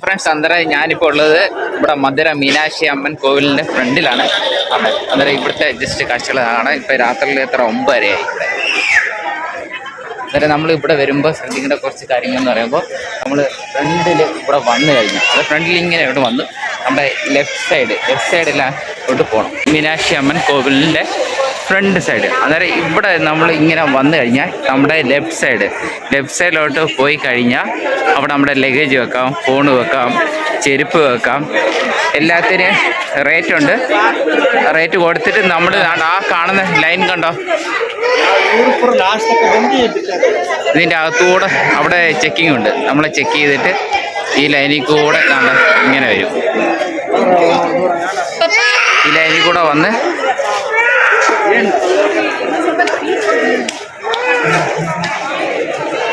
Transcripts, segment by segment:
Friends അന്നേരം ഞാനിപ്പോൾ ഉള്ളത് ഇവിടെ മധുര മീനാക്ഷി അമ്മൻ കോവിലിന്റെ ഫ്രണ്ടിലാണ്. അവിടെ അന്നേരം ഇവിടുത്തെ ജസ്റ്റ് കാഴ്ചകളാണ്. ഇപ്പോൾ രാത്രിയിൽ എത്ര ഒമ്പതരയായി ഇവിടെ അന്നേരം നമ്മൾ ഇവിടെ വരുമ്പോൾ ശ്രദ്ധിക്കേണ്ട കുറച്ച് കാര്യങ്ങൾ എന്ന് പറയുമ്പോൾ നമ്മൾ ഫ്രണ്ടിൽ ഇവിടെ വന്ന് കഴിഞ്ഞു. അത് ഫ്രണ്ടിൽ ഇങ്ങനെ ഇവിടെ വന്ന്. നമ്മുടെ ലെഫ്റ്റ് സൈഡ് ലെഫ്റ്റ് സൈഡിലാണ് സൈഡിലോട്ട് പോകണം മീനാക്ഷി അമ്മൻ കോവിലിന്റെ ഫ്രണ്ട് സൈഡ്. അന്നേരം ഇവിടെ നമ്മൾ ഇങ്ങനെ വന്നു കഴിഞ്ഞാൽ നമ്മുടെ ലെഫ്റ്റ് സൈഡ്. ലെഫ്റ്റ് സൈഡിലോട്ട് പോയി കഴിഞ്ഞാൽ അവിടെ നമ്മുടെ ലഗേജ് വെക്കാം ഫോൺ വെക്കാം ചെരുപ്പ് വെക്കാം. എല്ലാത്തിനും റേറ്റ് ഉണ്ട്. റേറ്റ് കൊടുത്തിട്ട് നമ്മൾ ആ കാണുന്ന ലൈൻ കണ്ടോ? ഇതിന്റെ അകത്തുകൂടെ അവിടെ ചെക്കിംഗ് ഉണ്ട്. നമ്മൾ ചെക്ക് ചെയ്തിട്ട് ഈ ലൈനിൽ കൂടെ കണ്ട ഇങ്ങനെ വരും. ഈ ലൈനിൽ കൂടെ വന്ന്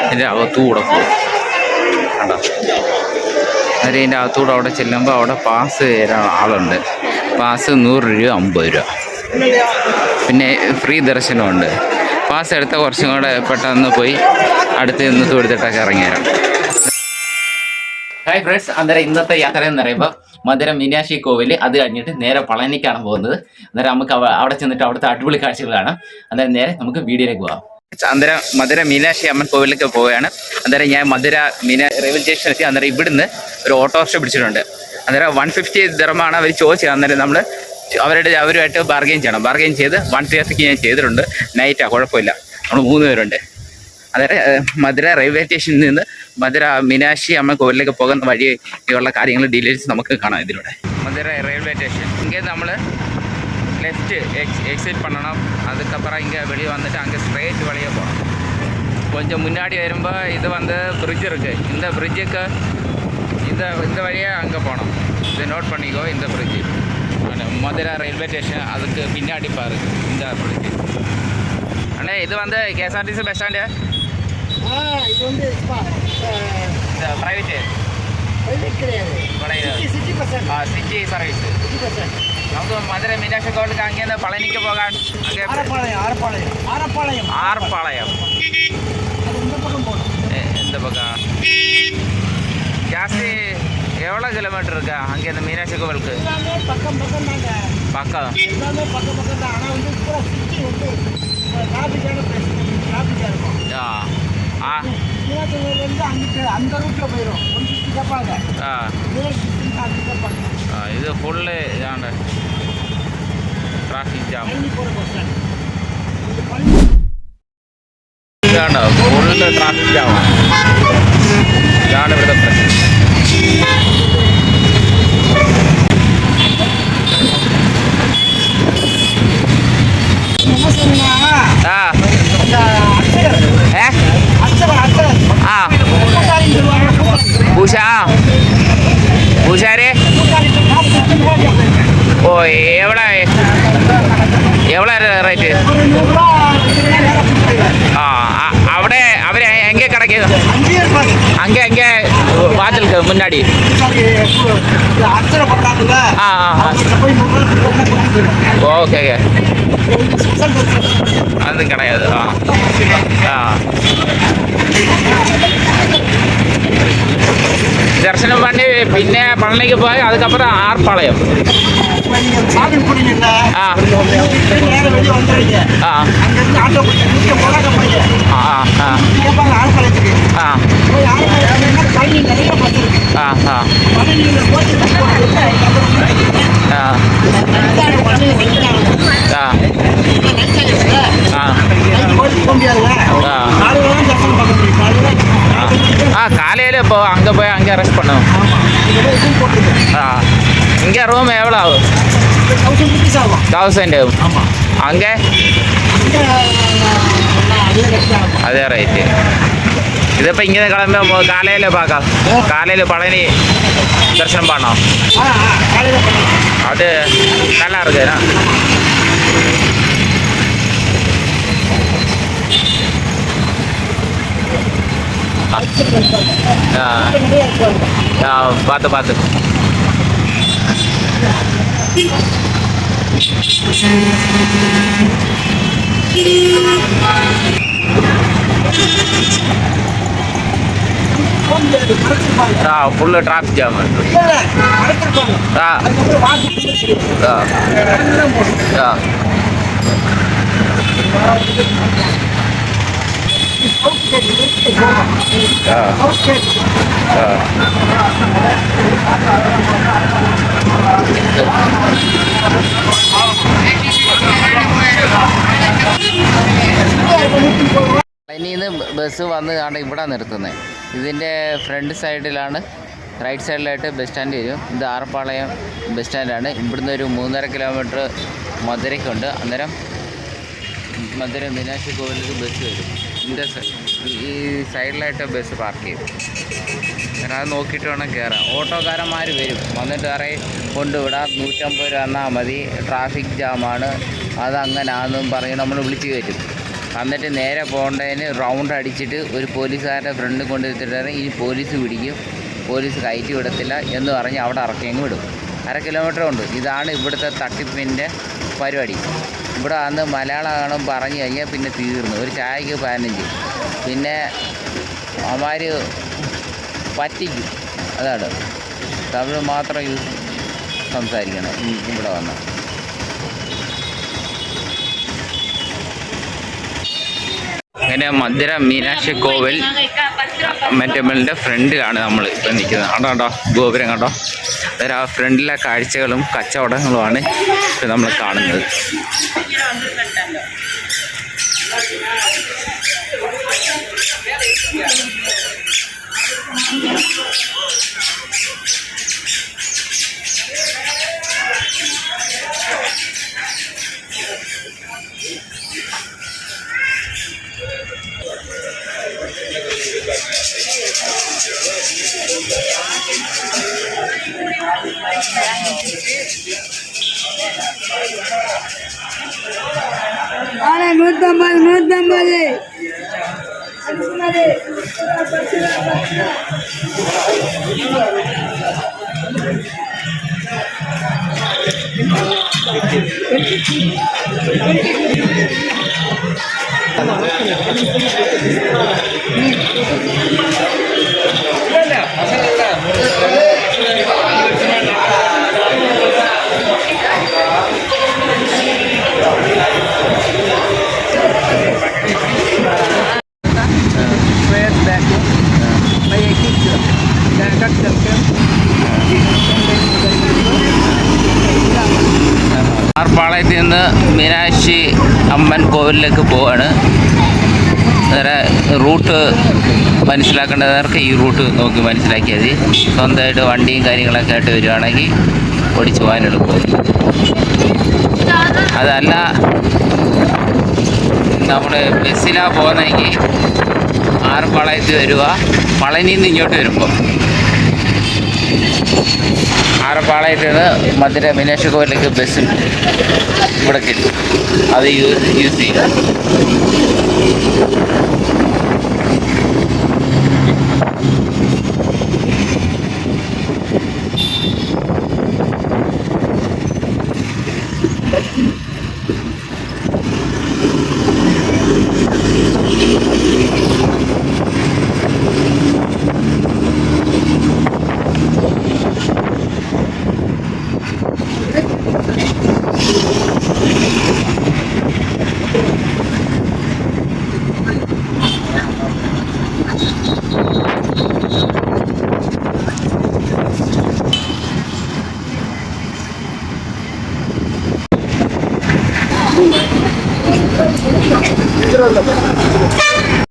ഇതിന്റെ അകത്തൂടെ പോകും കണ്ടോ? അകത്തൂടെ അവിടെ ചെല്ലുമ്പോൾ അവിടെ പാസ് തരാൻ ആളുണ്ട്. പാസ് നൂറ് രൂപ അമ്പത് രൂപ. പിന്നെ ഫ്രീ ദർശനമുണ്ട്. പാസ് എടുത്ത കുറച്ചും കൂടെ പെട്ടെന്ന് പോയി അടുത്ത് നിന്ന് തൊടുത്തിട്ടൊക്കെ ഇറങ്ങിയേരാം ഹായ് ഫ്രണ്ട്സ് അന്നേരം ഇന്നത്തെ യാത്ര എന്ന് പറയുമ്പോൾ മധുര മീനാക്ഷി കോവിൽ അത് കഴിഞ്ഞിട്ട് നേരെ പളനിക്കാണ് പോകുന്നത്. അന്നേരം നമുക്ക് അവിടെ ചെന്നിട്ട് അവിടുത്തെ അടിപൊളി കാഴ്ചകൾ കാണാം. അന്നേരം നേരെ നമുക്ക് വീഡിയോയിലേക്ക് പോകാം. അന്നേരം മധുര മീനാക്ഷി അമ്മൻ കോവിലേക്ക് പോവുകയാണ്. അന്നേരം ഞാൻ മധുര മീന റെയിൽവേ സ്റ്റേഷനിൽ എത്തി. അന്നേരം ഇവിടുന്ന് ഒരു ഓട്ടോറിക്ഷ പിടിച്ചിട്ടുണ്ട്. അന്നേരം വൺ ഫിഫ്റ്റി ദിറമാണ് അവർ ചോദിച്ചത്. അന്നേരം നമ്മൾ അവരുടെ അവരുമായിട്ട് ബാർഗെയിൻ ചെയ്യണം. ബാർഗെയിൻ ചെയ്ത് വൺ തേർട്ടിക്ക് ഞാൻ ചെയ്തിട്ടുണ്ട്. നൈറ്റാണ് കുഴപ്പമില്ല. നമ്മൾ മൂന്ന് പേരുണ്ട്. അതായത് മധുര റെയിൽവേ സ്റ്റേഷനിൽ നിന്ന് മധുര മീനാക്ഷി അമ്മ കോവിലേക്ക് പോകുന്ന വഴിയുള്ള കാര്യങ്ങൾ ഡീറ്റെയിൽസ് നമുക്ക് കാണാം ഇതിലൂടെ. Madurai railway station. ഇങ്ങനെ നമ്മൾ லெஃப்ட்டு எக்ஸ் எக்ஸிட் பண்ணணும் அதுக்கப்புறம் இங்கே வெளியே வந்துட்டு அங்கே ஸ்ட்ரெயிட் வழியே போகணும் கொஞ்சம் முன்னாடி வரும்போ இது வந்து பிரிட்ஜ் இருக்குது இந்த பிரிட்ஜுக்கு இந்த இந்த வழியாக அங்கே போகணும் இதை நோட் பண்ணிக்கோ இந்த பிரிட்ஜு மதுரை ரயில்வே ஸ்டேஷன் அதுக்கு பின்னாடி பாருங்க இந்த பிரிட்ஜு ஆனால் இது வந்து கேஎஸ்ஆர்டிசி பஸ் ஸ்டாண்டு இது வந்து பிரைவேட்டு பிரைவேட் கிடையாது. City percent city service city percent நமக்கு மதுரை மீனாட்சி கோவிலுக்கு அங்கேருந்து பழனிக்கு போகான். அங்கே ஆரப்பாளையம் ஆரப்பாளையம் ஆரப்பாளையம். ஆரப்பாளையம். இந்த பக்கம் போகணும். இந்த பக்கம். ஜாஸ்தி எவ்வளோ கிலோமீட்டர் இருக்கா அங்கேருந்து மீனாட்சி கோவிலுக்கு? பக்கம் பக்கம் தாங்க. பக்கம். எல்லாமே பக்கம் பக்கம் தான். ஆனால் வந்து பூரா சுற்றி வந்து டிராஃபிக்கான பிரச்சனை டிராஃபிக்காக இருக்கும். ஆ. நீலாச்சலூர்லேருந்து அங்கிட்டு அந்த ரூட்டில் போயிடும் கொஞ்சம் சிறப்பாக ஆ. இது ஃபுல்லு இதாண்ட. டிராஃபிக் ஜாம் இதாண்ட ஃபுல்லு டிராஃபிக் ஜாம் இதாண்ட பிரச்சனை. கிடைக்குது அங்கே அங்கே வாசலுக்கு முன்னாடி. ஆ ஆ ஓகே அது கிடையாது. ஆ ஆ. ദർശനം പണി പിന്നെ പളനിക്ക് പോയി അതുക്കപ്പുറം ആർപ്പാളയം சாமிக்குடியில் இருந்த நேரம் வெளியே வந்துடுறீங்க அங்கேருந்து ஆட்டோ பிடிச்சி போனா கம்பெனி கேட்பாங்க ஆள் காலேஜுக்கு ஆள் காலேஜ் போய் அங்கே அரெஸ்ட் பண்ணுவோம் ஆ இங்கே ரூம் எவ்வளோ ஆகும் தௌசண்ட் ருபீஸ் ஆகும் தௌசண்ட் ஆமாம் அங்கே இங்கே அதே கட்டி ஆகும் അതേ റേറ്റ് ഇതിപ്പോൾ ഇങ്ങനെ കിളമ്പോ കാലയിൽ പാക്കാം കാലയിൽ പളനി ദർശനം പാടണം ஆ ஆ காலையில் பண்ணலாம் அது ஃபுல்லாக டிராஃபிக் ஜாம் ஆ ஆ ஆ ഇനി ഇനിയിൽ ബസ് വന്ന് കാണ്ട് ഇവിടെ നിർത്തുന്നത് ഇതിന്റെ ഫ്രണ്ട് സൈഡിലാണ് റൈറ്റ് സൈഡിലായിട്ട് ബസ് സ്റ്റാൻഡ് വരും. ഇത് ആറപ്പാളയം ബസ് സ്റ്റാൻഡാണ്. ഇവിടുന്ന് ഒരു മൂന്നര കിലോമീറ്റർ മധുരയ്ക്കുണ്ട്. അന്നേരം മധുര മീനാക്ഷി കോവിലേക്ക് ബസ് വരും. ഇതിന്റെ ഈ സൈഡിലായിട്ട് ബസ് പാർക്ക് ചെയ്യും ഞാൻ അത് നോക്കിയിട്ട് വേണം കയറാൻ. ഓട്ടോക്കാരന്മാർ വരും. വന്നിട്ട് പറയും കൊണ്ടുവിടാം നൂറ്റമ്പത് രൂപ എന്നാൽ മതി. ട്രാഫിക് ജാമാണ്. അങ്ങനാന്നും പറഞ്ഞ് നമ്മൾ വിളിച്ച് കയറ്റും. എന്നിട്ട് നേരെ പോകേണ്ടതിന് റൗണ്ട് അടിച്ചിട്ട് ഒരു പോലീസുകാരുടെ ഫ്രണ്ടിൽ കൊണ്ടുവരുത്തിട്ടാണ് ഇനി പോലീസ് പിടിക്കും. പോലീസ് കയറ്റി വിടത്തില്ല എന്ന് പറഞ്ഞ് അവിടെ ഇറക്കിയെങ്കിൽ വിടും. അര കിലോമീറ്റർ ഉണ്ട്. ഇതാണ് ഇവിടുത്തെ തട്ടിപ്പിന്റെ പരിപാടി. ഇവിടെ അന്ന് മലയാളം പറഞ്ഞു കഴിഞ്ഞാൽ പിന്നെ തീർന്നു. ഒരു ചായക്ക് പതിനഞ്ച്. പിന്നെ അവന്മാർ പറ്റിക്കും. അതാണ്. തമിഴ് മാത്രം യൂസ് സംസാരിക്കണം. ഇവിടെ വന്ന്. അങ്ങനെ മധുര മീനാക്ഷി കോവിൽ മറ്റമ്മലിന്റെ ഫ്രണ്ടിലാണ് നമ്മൾ ഇപ്പം നിൽക്കുന്നത്. കണ്ടോ കണ്ടോ ഗോപുരം ആ ഫ്രണ്ടിലെ കാഴ്ചകളും കച്ചവടങ്ങളുമാണ് നമ്മൾ കാണുന്നത്. ஆனா রে Thank you. ആർപ്പാളയത്തിൽ നിന്ന് മീനാക്ഷി അമ്മൻ കോവിലിലേക്ക് പോവാണ്. നേരെ റൂട്ട് മനസ്സിലാക്കേണ്ടവർക്ക് ഈ റൂട്ട് നോക്കി മനസ്സിലാക്കിയാൽ മതി. സ്വന്തമായിട്ട് വണ്ടിയും കാര്യങ്ങളൊക്കെ ആയിട്ട് വരികയാണെങ്കിൽ ഓടിച്ചു പോകാൻ എളുപ്പം അതല്ല നമ്മൾ ബസ്സിലാണ് പോകുന്നതെങ്കിൽ ആറ് ആർപ്പാളയത്തിൽ വരിക പളനിയിൽ നിന്ന് ഇങ്ങോട്ട് വരുമ്പോൾ ആറപ്പാളയത്തിൽ നിന്ന് മധുര മീനാക്ഷി കോവിലേക്ക് ബസ് ഇവിടെ കിട്ടും. അത് യൂസ് യൂസ് ചെയ്യും